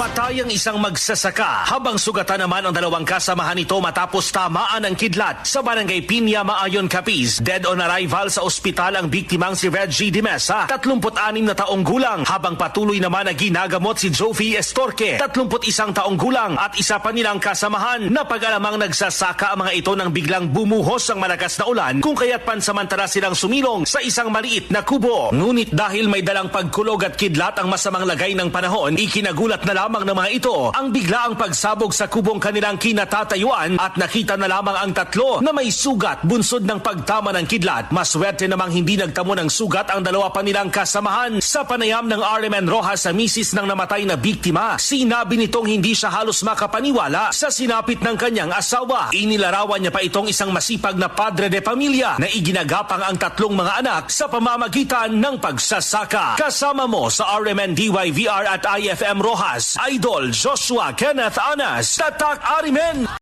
Patay ang isang magsasaka habang sugatan naman ang dalawang kasamahan nito matapos tamaan ng kidlat sa barangay Pinya, Maayon, Capiz. Dead on arrival sa ospital ang biktimang si Reggie Dimesa, 36 na taong gulang habang patuloy naman na ginagamot si Jovi Estorque, 31 taong gulang at isa pa nilang kasamahan na pag-alamang nagsasaka ang mga ito nang biglang bumuhos ang malakas na ulan kung kaya't pansamantala silang sumilong sa isang maliit na kubo. Ngunit dahil may dalang pagkulog at kidlat ang masamang lagay ng panahon, ikinagulat na lamang ng mga ito ang biglaang pagsabog sa kubong kanilang kinatatayuan at nakita na lamang ang tatlo na may sugat bunsod ng pagtama ng kidlat. Maswerte namang hindi nagtamo ng sugat ang dalawa pa nilang kasamahan sa panayam ng RMN Rojas sa misis ng namatay na biktima. Sinabi nitong hindi siya halos makapaniwala sa sinapit ng kanyang asawa. Inilarawan niya pa itong isang masipag na padre de pamilya na iginagapang ang tatlong mga anak sa pamamagitan ng pagsasaka. Kasama mo sa RMN DYVR at IFM Rojas, Idol Joshua Kenneth Anas, Tatak Arimen.